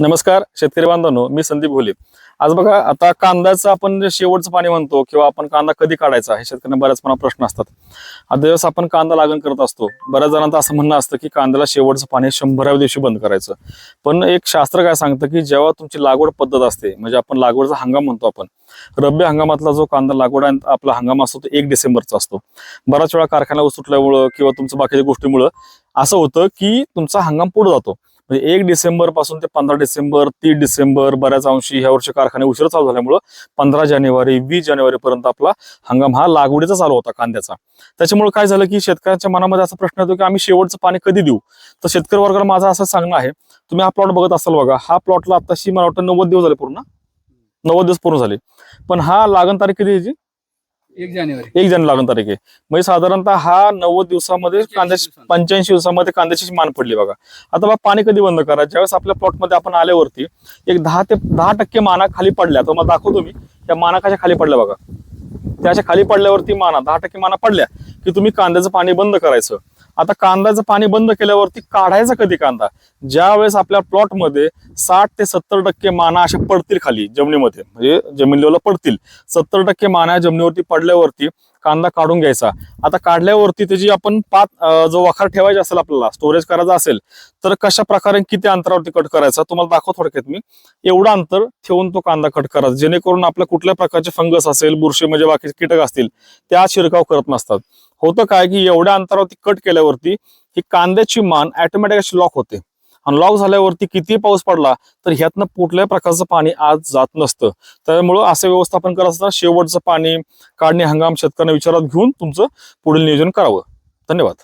नमस्कार शेतकरी बांधवांनो मी संदीप घोले. आज बघा आता कांद्याचं आपण जे शेवटचं पाणी म्हणतो किंवा आपण कांदा कधी काढायचा हे शेतकऱ्यांना बऱ्याच मला प्रश्न असतात. आता दिवस आपण कांदा लागण करत असतो बऱ्याच जणांचं असं म्हणणं असतं की कांद्याला शेवटचं पाणी शंभराव्या दिवशी बंद करायचं. पण एक शास्त्र काय सांगतं की जेव्हा तुमची लागवड पद्धत असते म्हणजे आपण लागवडचा हंगाम म्हणतो आपण रब्बी हंगामातला जो कांदा लागवड आपला हंगाम असतो तो एक डिसेंबरचा असतो. बऱ्याच वेळा कारखान्यावर सुटल्यामुळं किंवा तुमचं बाकीच्या गोष्टीमुळं असं होतं की तुमचा हंगाम पुढे जातो. म्हणजे एक डिसेंबरपासून ते पंधरा डिसेंबर तीस डिसेंबर बऱ्याच अंशी ह्या वर्षी कारखाने उशीर चालू झाल्यामुळं पंधरा जानेवारी वीस जानेवारी पर्यंत आपला हंगाम हा लागवडीचा चालू होता कांद्याचा. त्याच्यामुळे काय झालं की शेतकऱ्यांच्या मनामध्ये असा प्रश्न येतो की आम्ही शेवटचं पाणी कधी देऊ? तर शेतकरी वर्गाला माझं असं सांगणं आहे तुम्ही हा प्लॉट बघत असाल बघा हा प्लॉटला आताशी मला वाटतं नव्वद दिवस झाले पूर्ण. नव्वद दिवस पूर्ण झाले. पण हा लागण तारीख कधी यायची एक जानेवारी. एक जण लागण तारीख आहे. म्हणजे साधारणतः हा नव्वद दिवसामध्ये कांद्याची. पंच्याऐंशी दिवसामध्ये कांद्याची मान पडली बघा. आता बा पाणी कधी बंद करा? ज्यावेळेस आपल्या प्लॉटमध्ये आपण आल्यावरती एक दहा ते दहा टक्के माना खाली पडल्या. तर मला दाखवतो मी. त्या माना कशा खाली पडल्या बघा. त्याच्याखाली पडल्यावरती माना दहा टक्के माना पडल्या की तुम्ही कांद्याचं पाणी बंद करायचं. आता कांद्याचं पाणी बंद केल्यावरती काढायचा कधी कांदा? ज्या वेळेस आपल्या प्लॉटमध्ये साठ ते सत्तर टक्के माना अशा पडतील खाली जमिनीमध्ये म्हणजे जमीन लेवलला पडतील. सत्तर टक्के माना जमिनीवरती पडल्यावरती कांदा काढून घ्यायचा. आता काढल्यावरती त्याची आपण पात जो वखार ठेवायचा असेल आपल्याला स्टोरेज करायचा असेल तर कशा प्रकारे किती अंतरावरती कट करायचा? तुम्हाला दाखव थोडक्यात मी. एवढं अंतर ठेवून तो कांदा कट करायचा जेणेकरून आपल्या कुठल्या प्रकारचे फंगस असेल बुरशी म्हणजे बाकीचे कीटक असतील त्या शिरकाव करत नसतात. होतं काय की एवढ्या अंतरावरती कट केल्यावरती ही कांद्याची मान ऑटोमॅटिक अशी लॉक होते. आणि लॉक झाल्यावरती किती पाऊस पडला तर ह्यातनं कुठल्याही प्रकारचं पाणी आज जात नसतं. त्यामुळं असं व्यवस्थापन करत असताना शेवटचं पाणी काढणी हंगाम शेतकऱ्यांना विचारात घेऊन तुमचं पुढील नियोजन करावं. धन्यवाद.